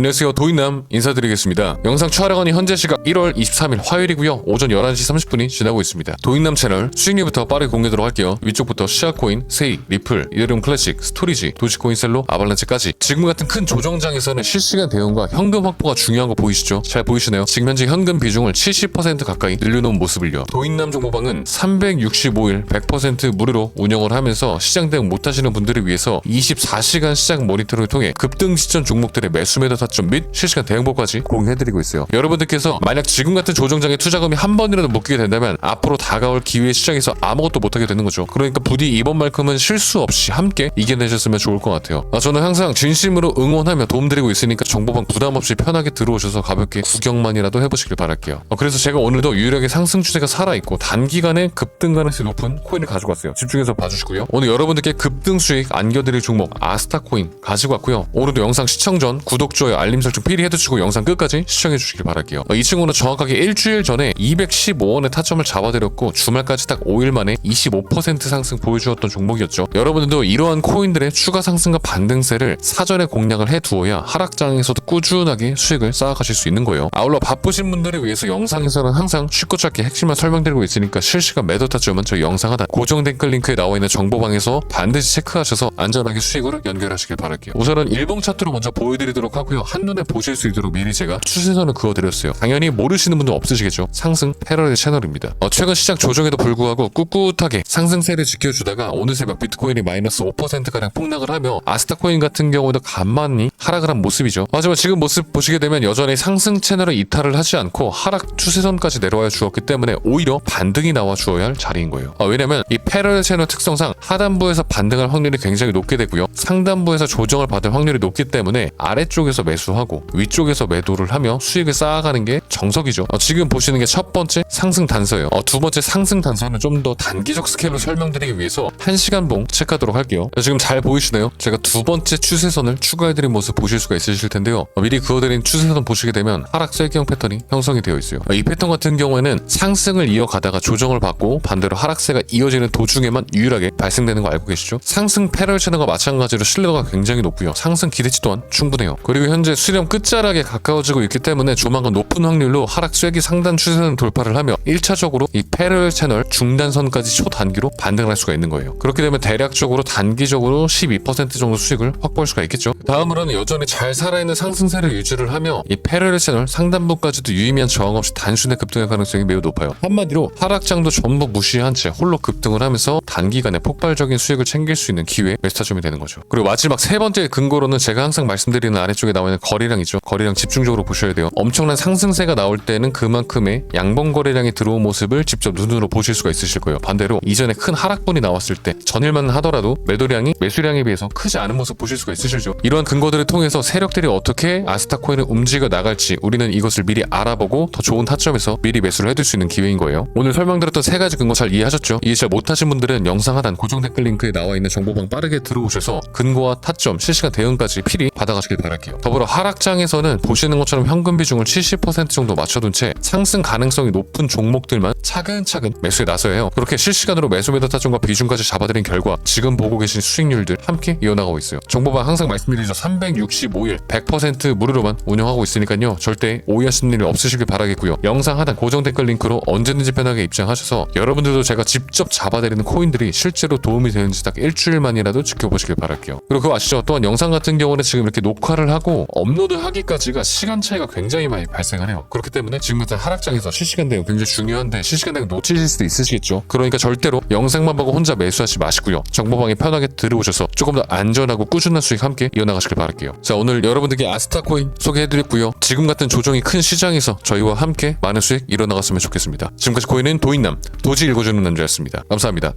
안녕하세요. 도인남 인사드리겠습니다. 영상 촬영하는 현재 시각 1월 23일 화요일이고요. 오전 11시 30분이 지나고 있습니다. 도인남 채널 수익률부터 빠르게 공개하도록 할게요. 위쪽부터 시아코인, 세이, 리플, 이더리움 클래식, 스토리지, 도지코인 셀로, 아발란체까지. 지금 같은 큰 조정장에서는 실시간 대응과 현금 확보가 중요한 거 보이시죠? 잘 보이시나요? 지금 현재 현금 비중을 70% 가까이 늘려놓은 모습을요. 도인남 정보방은 365일 100% 무료로 운영을 하면서 시장 대응 못하시는 분들을 위해서 24시간 시장 모니터링을 통해 급등 시점 종목들의 매수 매도 타점 및 실시간 대응법까지 공유해드리고 있어요. 여러분들께서 만약 지금 같은 조정장에 투자금이 한 번이라도 묶이게 된다면 앞으로 다가올 기회 시장에서 아무것도 못하게 되는 거죠. 그러니까 부디 이번만큼은 실수 없이 함께 이겨내셨으면 좋을 것 같아요. 아, 저는 항상 진심으로 응원하며 도움드리고 있으니까 정보방 부담 없이 편하게 들어오셔서 가볍게 구경만이라도 해보시길 바랄게요. 어, 그래서 제가 오늘도 유일하게 상승 추세가 살아있고 단기간에 급등 가능성이 높은 코인을 가지고 왔어요. 집중해서 봐주시고요. 오늘 여러분들께 급등 수익 안겨드릴 종목 아스타 코인 가지고 왔고요. 오늘도 영상 시청 전 구독, 좋아요, 알림 설정 필히 해두시고 영상 끝까지 시청해 주시길 바랄게요. 어, 이 친구는 정확하게 일주일 전에 215원의 타점을 잡아드렸고 주말까지 딱 5일 만에 25% 상승 보여주었던 종목이었죠. 여러분들도 이러한 코인들의 추가 상승과 반등세를 사전에 공략을 해두어야 하락장에서도 꾸준하게 수익을 쌓아가실 수 있는 거예요. 아울러 바쁘신 분들을 위해서 영상에서는 항상 쉽고 짧게 핵심만 설명드리고 있으니까 실시간 매도 타점은 저희 영상 하단 고정 댓글 링크에 나와 있는 정보방에서 반드시 체크하셔서 안전하게 수익으로 연결하시길 바랄게요. 우선은 일봉 차트로 먼저 보여드리도록 하고요. 한눈에 보실 수 있도록 미리 제가 추세선을 그어드렸어요. 당연히 모르시는 분도 없으시겠죠. 상승 패러디 채널입니다. 어, 최근 시장 조정에도 불구하고 꿋꿋하게 상승세를 지켜주다가 오늘 새벽 비트코인이 마이너스 5%가량 폭락을 하며 아스타코인 같은 경우도 간만히 하락을 한 모습이죠. 하지만 지금 모습 보시게 되면 여전히 상승 채널을 이탈을 하지 않고 하락 추세선까지 내려와 주었기 때문에 오히려 반등이 나와 주어야 할 자리인 거예요. 아, 왜냐면 이 패러디 채널 특성상 하단부에서 반등할 확률이 굉장히 높게 되고요. 상단부에서 조정을 받을 확률이 높기 때문에 아래쪽에서 매 수하고 위쪽에서 매도를 하며 수익을 쌓아가는 게 정석이죠. 어, 지금 보시는 게 첫 번째 상승 단서예요. 어, 두 번째 상승 단서는 좀 더 단기적 스케일로 설명드리기 위해서 1시간 봉 체크하도록 할게요. 자, 지금 잘 보이시나요? 제가 두 번째 추세선을 추가해드린 모습 보실 수가 있으실 텐데요. 어, 미리 그어드린 추세선 보시게 되면 하락 셀기형 패턴이 형성이 되어 있어요. 어, 이 패턴 같은 경우에는 상승을 이어가다가 조정을 받고 반대로 하락세가 이어지는 도중에만 유일하게 발생되는 거 알고 계시죠? 상승 패럴 채널과 마찬가지로 신뢰도가 굉장히 높고요. 상승 기대치 또한 충분해요. 그리고 현재 수렴 끝자락에 가까워지고 있기 때문에 조만간 높은 확률로 하락 쇠기 상단 추세선 돌파를 하며 1차적으로 이 패럴 채널 중단선까지 초단기로 반등할 수가 있는 거예요. 그렇게 되면 대략적으로 단기적으로 12% 정도 수익을 확보할 수가 있겠죠. 다음으로는 여전히 잘 살아있는 상승세를 유지를 하며 이 패럴 채널 상단부까지도 유의미한 저항 없이 단순히 급등할 가능성이 매우 높아요. 한마디로 하락장도 전부 무시한 채 홀로 급등을 하면서 단기간에 폭발적인 수익을 챙길 수 있는 기회 메스타점이 되는 거죠. 그리고 마지막 세 번째 근거로는 제가 항상 말씀드리는 아래쪽에 나와 있는 거래량이죠. 거래량 집중적으로 보셔야 돼요. 엄청난 상승세가 나올 때는 그만큼의 양봉 거래량이 들어온 모습을 직접 눈으로 보실 수가 있으실 거예요. 반대로 이전에 큰 하락분이 나왔을 때 전일만 하더라도 매도량이 매수량에 비해서 크지 않은 모습 보실 수가 있으시죠. 이러한 근거들을 통해서 세력들이 어떻게 아스타코인을 움직여 나갈지 우리는 이것을 미리 알아보고 더 좋은 타점에서 미리 매수를 해둘 수 있는 기회인 거예요. 오늘 설명드렸던 세 가지 근거 잘 이해하셨죠? 이해 잘 못하신 분들은 영상 하단 고정 댓글 링크에 나와 있는 정보방 빠르게 들어오셔서 근거와 타점, 실시간 대응까지 필히 받아가시길 바랄게요. 더불어 하락장에서는 보시는 것처럼 현금 비중을 70% 정도 맞춰둔 채 상승 가능성이 높은 종목들만 차근차근 매수에 나서야 해요. 그렇게 실시간으로 매수 매도 타점과 비중까지 잡아드린 결과 지금 보고 계신 수익률들 함께 이어나가고 있어요. 정보방 항상 말씀드리죠. 365일 100% 무료로만 운영하고 있으니까요. 절대 오해하시는 일이 없으시길 바라겠고요. 영상 하단 고정 댓글 링크로 언제든지 편하게 입장하셔서 여러분들도 제가 직접 잡아드리는 코인들이 실제로 도움이 되는지 딱 일주일만이라도 지켜보시길 바랄게요. 그리고 그거 아시죠? 또한 영상 같은 경우는 지금 이렇게 녹화를 하고 업로드 하기까지가 시간 차이가 굉장히 많이 발생하네요. 그렇기 때문에 지금 같은 하락장에서 실시간 대응 굉장히 중요한데 실시간 대응 놓치실 수도 있으시겠죠. 그러니까 절대로 영상만 보고 혼자 매수하지 마시고요. 정보방에 편하게 들어오셔서 조금 더 안전하고 꾸준한 수익 함께 이어나가시길 바랄게요. 자 오늘 여러분들께 아스타코인 소개해드렸고요. 지금 같은 조정이 큰 시장에서 저희와 함께 많은 수익 이뤄나갔으면 좋겠습니다. 지금까지 코인은 도인남 도지 읽어주는 남자였습니다. 감사합니다.